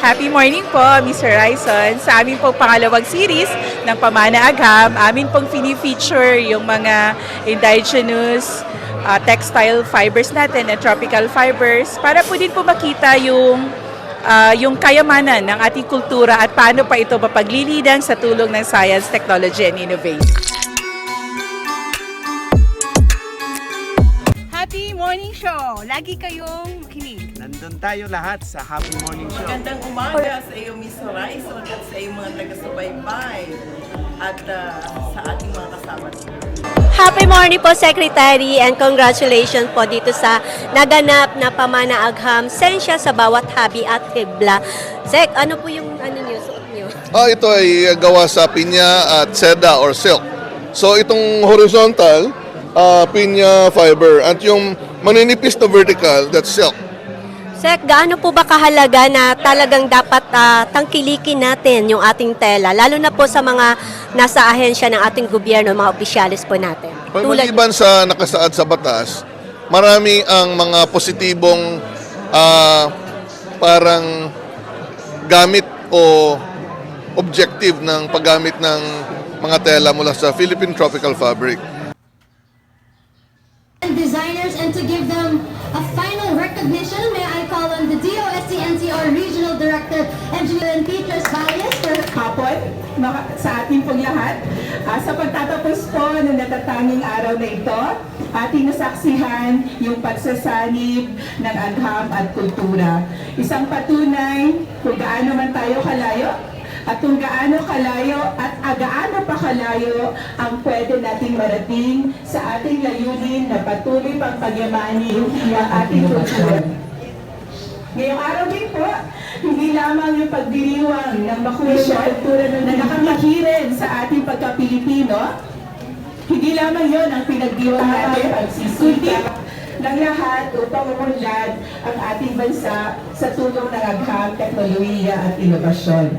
Happy morning po, Mr. Ryson. Sa aming pong pangalawang series ng Pamana Agham, amin pong fini-feature yung mga indigenous uh, textile fibers natin and tropical fibers para po din po makita yung uh, yung kayamanan ng ating kultura at paano pa ito mapaglilidang sa tulong ng science, technology, and innovation. Happy Morning Show! Lagi kayong makinig. Nandun tayo lahat sa Happy Morning Show. Magandang umaga sa iyo, Miss Horizon, at sa iyong mga taga-subaybay at ah, sa ating mga kasama. Happy morning po, Secretary, and congratulations po dito sa naganap na Pamana Agham Sensya sa bawat habi at hibla. Sek, ano po yung ano niyo, suot niyo? Ah, ito ay gawa sa pinya at seda or silk. So itong horizontal, ah, pinya fiber at yung maninipis na vertical, that's silk. Sek, gaano po ba kahalaga na talagang dapat ah, tangkilikin natin yung ating tela, lalo na po sa mga nasa ahensya ng ating gobyerno, mga opisyalis po natin? Maliban sa nakasaad sa batas, marami ang mga positibong ah, parang gamit o objective ng paggamit ng mga tela mula sa Philippine Tropical Fabric. To give them a final recognition, may I call on the DOST NCR Regional Director, Engineer Petros Valles for hapon sa ating pong lahat. Ah, sa pagtatapos po ng natatanging araw na ito, ating nasaksihan yung pagsasanib ng agham at kultura. Isang patunay kung gaano man tayo kalayo at kung gaano kalayo at agaano pa kalayo ang pwede nating marating sa ating layunin na patuloy pang pagyamani ang ating kultura. Ngayong araw din po, hindi lamang yung pagdiriwang ng makulong na kultura na nakakahirin sa ating pagka-Pilipino, hindi lamang yon ang pinagdiwang natin, kundi ng lahat upang umunlad ang ating bansa sa tulong ng agham, teknolohiya at inobasyon.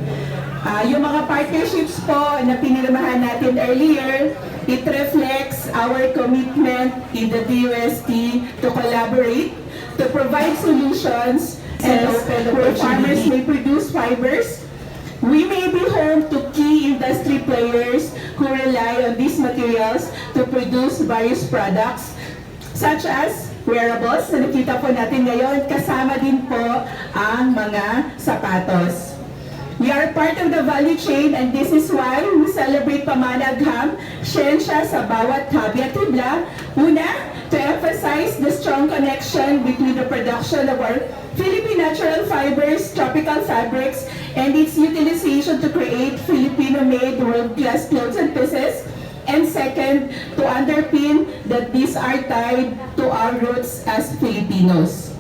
Ah, yung mga partnerships po na pinirmahan natin earlier, it reflects our commitment in the DOST to collaborate, to provide solutions, and where farmers may produce fibers, we may be home to key industry players who rely on these materials to produce various products such as wearables na nakita po natin ngayon, kasama din po ang mga sapatos. We are part of the value chain and this is why we celebrate Pamanagham, siyensya sa bawat habi at hibla. Una, to emphasize the strong connection between the production of our Philippine natural fibers, tropical fabrics, and its utilization to create Filipino-made world-class clothes and pieces. And second, to underpin that these are tied to our roots as Filipinos.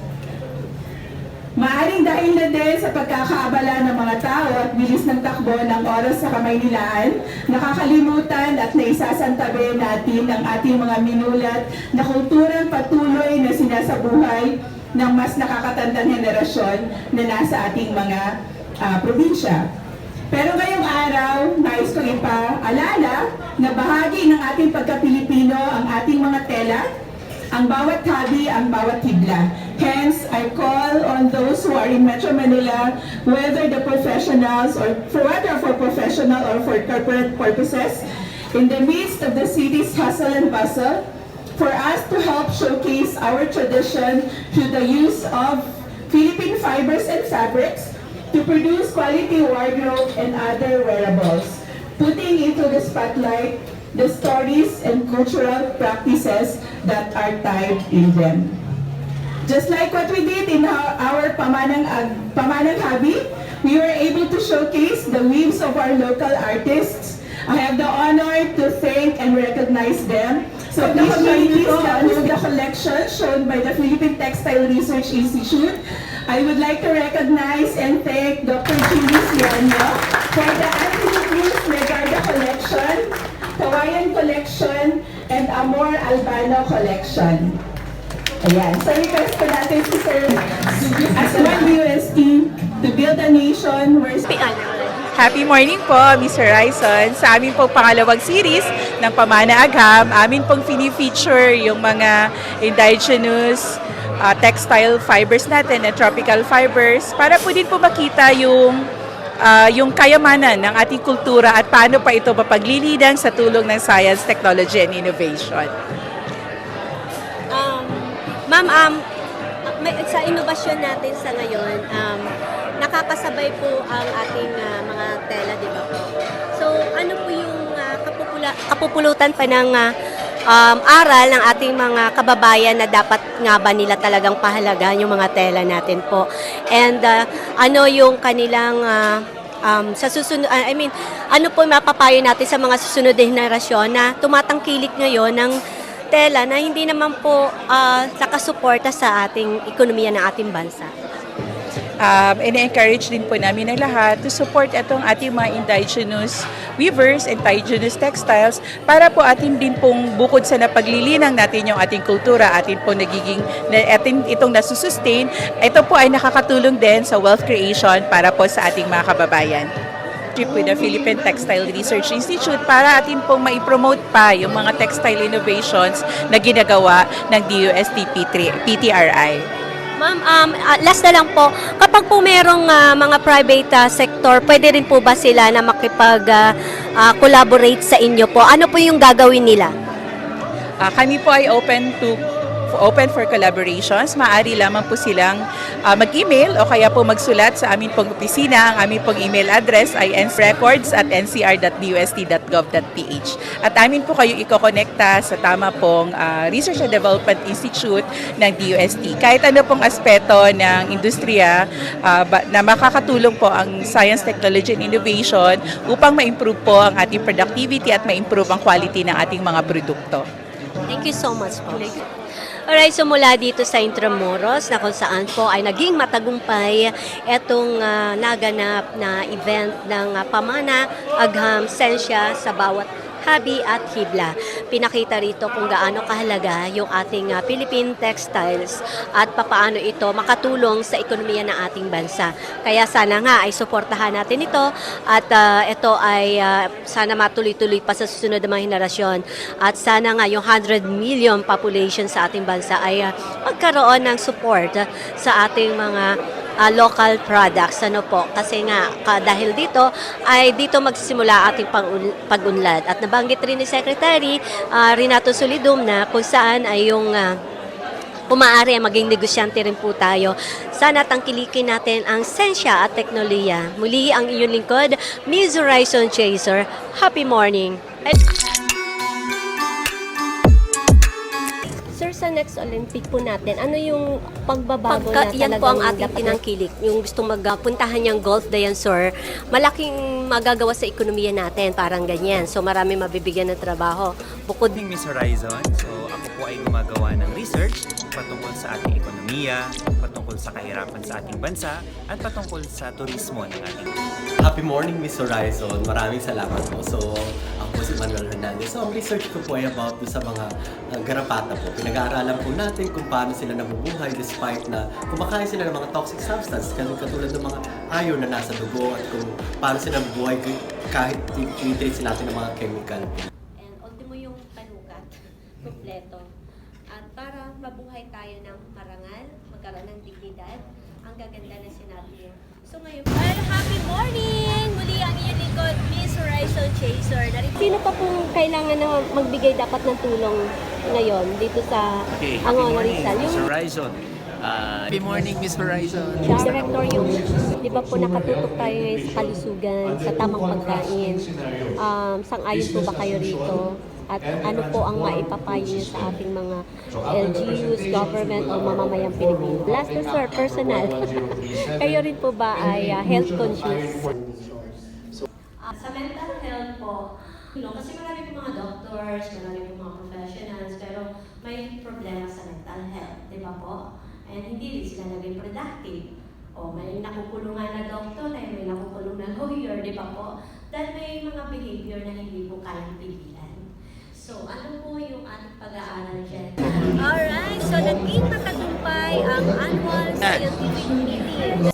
Maaring dahil na din sa pagkakaabala ng mga tao at bilis ng takbo ng oras sa Kamaynilaan, nakakalimutan at naisasantabi natin ang ating mga minulat na kulturang patuloy na sinasabuhay ng mas nakakatandang henerasyon na nasa ating mga ah, probinsya. Pero ngayong araw, nais kong ipaalala na bahagi ng ating pagka-Pilipino ang ating mga tela, ang bawat habi, ang bawat hibla. Hence, I call on those who are in Metro Manila, whether the professionals or for whether for professional or for corporate purposes, in the midst of the city's hustle and bustle, for us to help showcase our tradition through the use of Philippine fibers and fabrics to produce quality wardrobe and other wearables, putting into the spotlight the stories and cultural practices that are tied in them. Just like what we did in our, our Pamanang, Ag- Pamanang Habi, we were able to showcase the weaves of our local artists. I have the honor to thank and recognize them. So the communities that own the collection shown by the Philippine Textile Research Institute, I would like to recognize and thank Dr. Julie Ciano for the Antiquities Legarda Collection, Kawayan Collection, and Amor Albano Collection. Ayan. So request ko natin si Sir as one UST to build a nation where Happy morning po, Mr. Ryson. Sa aming pong pangalawang series ng Pamana Agham, amin pong fini-feature yung mga indigenous ah, textile fibers natin and tropical fibers para po din po makita yung ah, yung kayamanan ng ating kultura at paano pa ito mapaglilidang sa tulong ng science, technology, and innovation. Ma'am, um, may, sa inobasyon natin sa ngayon, um, nakakasabay po ang ating ah, mga tela, di ba po? So, ano po yung ah, kapupula, kapupulutan pa ng ah, um, aral ng ating mga kababayan na dapat nga ba nila talagang pahalagaan yung mga tela natin po? And ah, ano yung kanilang ah, um, sa susunod, I mean, ano po mapapayo natin sa mga susunod na henerasyon na tumatangkilik ngayon ng tela na hindi naman po ah, nakasuporta sa ating ekonomiya ng ating bansa. um, ina-encourage din po namin ang lahat to support itong ating mga indigenous weavers, indigenous textiles para po atin din pong bukod sa napaglilinang natin yung ating kultura, atin po nagiging, na, atin itong nasusustain, ito po ay nakakatulong din sa wealth creation para po sa ating mga kababayan trip with the Philippine Textile Research Institute para atin pong mai-promote pa yung mga textile innovations na ginagawa ng DUST PTRI. Ma'am, um, ah, last na lang po, kapag po merong ah, mga private ah, sector, pwede rin po ba sila na makipag-collaborate sa inyo po? Ano po yung gagawin nila? Ah, kami po ay open to open for collaborations. Maaari lamang po silang ah, mag-email o kaya po magsulat sa amin pong opisina. Ang aming pong email address ay nsrecords at ncr.dust.gov.ph. At amin po kayo ikokonekta sa tama pong ah, Research and Development Institute ng DUST. Kahit ano pong aspeto ng industriya ba- na makakatulong po ang science, technology, and innovation upang ma-improve po ang ating productivity at ma-improve ang quality ng ating mga produkto. Thank you so much po. Alright, so mula dito sa Intramuros na kung saan po ay naging matagumpay itong ah, naganap na event ng ah, Pamana Agham Sensya sa bawat habi at hibla. Pinakita rito kung gaano kahalaga yung ating ah, Philippine textiles at papaano ito makatulong sa ekonomiya ng ating bansa. Kaya sana nga ay suportahan natin ito at ah, ito ay ah, sana matuloy-tuloy pa sa susunod na mga henerasyon at sana nga yung 100 million population sa ating bansa ay ah, magkaroon ng support sa ating mga ah, local products ano po kasi nga dahil dito ay dito magsisimula ating pag-unlad at nabanggit rin ni Secretary ah, Renato Solidum na kung saan ay yung ah, umaari maging negosyante rin po tayo. Sana tangkilikin natin ang sensya at teknolohiya. Muli ang iyong lingkod, Ms. Horizon Chaser. Happy morning! At next Olympic po natin, ano yung pagbabago Pagka- na yan po ang ating dapat tinangkilik. Yung gustong magpuntahan niyang golf dayan, sir, malaking magagawa sa ekonomiya natin, parang ganyan. So marami mabibigyan ng trabaho. Bukod Miss Horizon. Ako ay gumagawa ng research patungkol sa ating ekonomiya, patungkol sa kahirapan sa ating bansa, at patungkol sa turismo ng ating Happy morning, Miss Horizon. Maraming salamat po. So, ako si Manuel Hernandez. So, ang research ko po ay about po sa mga uh, garapata po. Pinag-aaralan po natin kung paano sila nabubuhay despite na kumakain sila ng mga toxic substance kasi katulad ng mga iron na nasa dugo at kung paano sila nabubuhay kahit tinitreat sila natin ng mga chemical po. and ultimo yung panukat, kumpleto. At para mabuhay tayo ng marangal, magkaroon ng dignidad, ang gaganda na sinabi niyo. So ngayon, well, happy morning! Muli ang iyong lingkod, Miss Horizon Chaser. Sino pa pong kailangan na magbigay dapat ng tulong ngayon dito sa Angono Rizal? Yung Horizon. Happy morning, Miss Horizon. Director, yung, di ba po nakatutok tayo sa kalusugan, sa tamang pagkain. Um, sang-ayon po ba kayo rito? At ano po ang maipapayo sa ating mga LGUs, government o mamamayang Pilipino? Blaster sir, personal. kayo rin po ba ay uh, health conscious? Ah, sa mental health po, you know, kasi marami po mga doctors, marami po mga professionals, pero may problema sa mental health, di ba po? And hindi rin sila naging productive. O may nakukulong nga na doktor, ay may nakukulong na lawyer, di ba po? Dahil may mga behavior na hindi po kayang pigilan. So, ano po yung ating pag-aaral dyan? Alright, so naging matagumpay ang annual scientific meeting.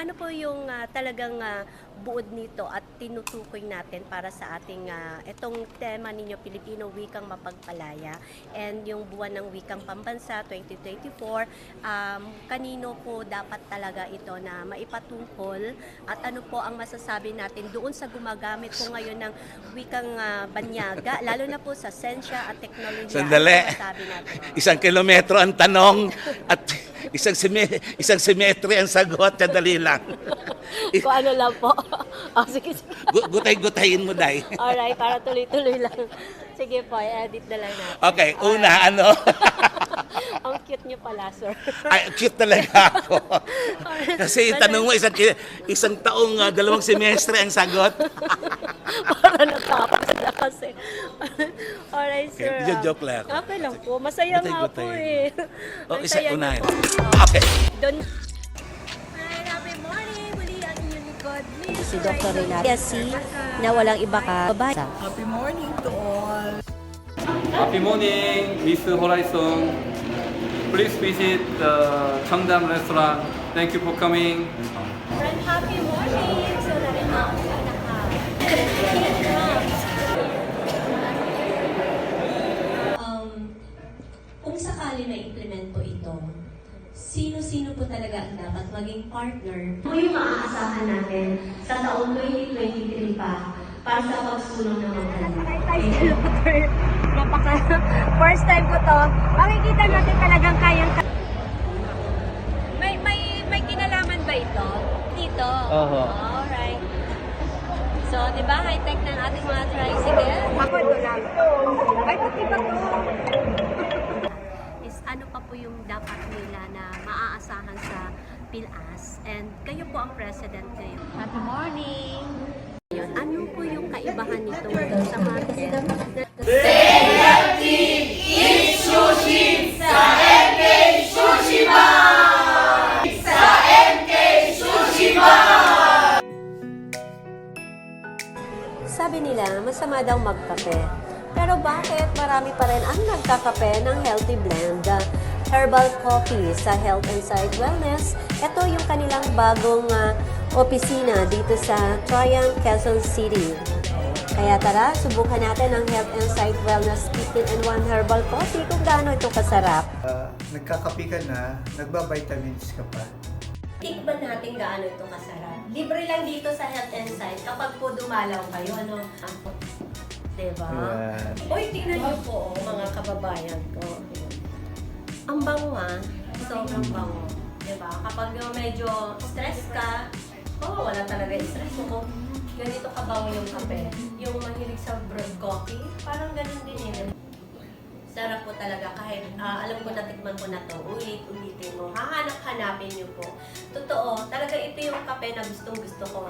Ano po yung ah, talagang ah, buod nito at tinutukoy natin para sa ating ah, itong tema ninyo Pilipino Wikang Mapagpalaya and yung buwan ng Wikang Pambansa 2024 um, kanino po dapat talaga ito na maipatungkol at ano po ang masasabi natin doon sa gumagamit po ngayon ng wikang ah, banyaga lalo na po sa sensya at teknolohiya Sandali. Ano natin? Isang kilometro ang tanong at isang sime, isang simetri ang sagot. Sandali lang. Kung ano lang po. oh, sige, sige. Gu- Gutay-gutayin mo, Day. Alright, para tuloy-tuloy lang. Sige po, edit na lang natin. Okay, una, ano? Ang cute niyo pala, sir. Ay, cute talaga ako. Kasi yung tanong mo, isang, isang taong ah, dalawang semestre ang sagot. para natapos na kasi. Alright, sir. Okay, joke lang ako. Okay lang po. Masaya nga po eh. O, isa, Masaya nga unahin. po. Okay. Hi, happy morning. Muli ang inyong lingkod. Si Dr. Renata. Yes, na walang iba ka. Bye. Happy morning to all! Happy morning, Miss Horizon. Please visit the Cheongdam restaurant. Thank you for coming. Talaga ang dapat maging partner? Ano yung maaasahan natin sa taong 2023 pa para sa pagsulong ng mga Napaka first time ko to. Makikita natin talagang kayang May may may kinalaman ba ito? Dito. Oho. Alright. So, di ba, high-tech ng ating mga tricycle? Ako ito lang. Ay, pati ba to? Is po yung dapat nila na maaasahan sa PILAS? And kayo po ang president ngayon. Happy morning! Yun, ano po yung kaibahan nito sa mga Sabi nila, masama daw magkape. Pero bakit marami pa rin ang nagkakape ng healthy blend? Uh, herbal coffee sa Health and Sight Wellness. Ito yung kanilang bagong uh, opisina dito sa Triumph, Quezon City. Kaya tara, subukan natin ang Health and Sight Wellness 15-in-1 Herbal Coffee kung gaano ito kasarap. Ah, nagkakapi ka na, nagba-vitamins ka pa. Tikman natin gaano ito kasarap. Libre lang dito sa Health and Sight kapag po dumalaw kayo. Ano? Diba? Ayan. Uy, tingnan niyo po, oh, mga kababayan ko. Ang bango ha. Sobrang bango. Diba? Kapag uh, medyo stress ka, oh, wala talaga yung stress mo. Ganito kabango yung kape, yung mahilig sa brewed coffee, parang ganun din eh. Sarap po talaga kahit ah, alam ko natikman ko na to, ulit-ulitin mo, hahanap-hanapin niyo po. Totoo, talaga ito yung kape na gustong gusto ko.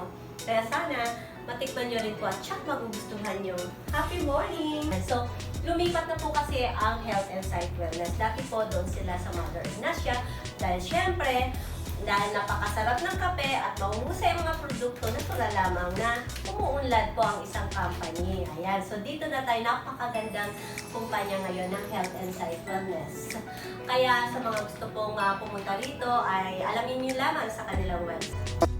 Kaya sana, matikman niyo rin po at tsak magugustuhan niyo. Happy morning! So, lumipat na po kasi ang Health and Sight Wellness. Dati po doon sila sa Mother Ignacia dahil syempre, dahil napakasarap ng kape at mahusay ang mga produkto, natural lamang na umuunlad po ang isang company. Ayan, so dito na tayo napakagandang kumpanya ngayon ng Health and Sight Wellness. Kaya sa mga gusto pong ah, pumunta rito ay alamin niyo lamang sa kanilang website.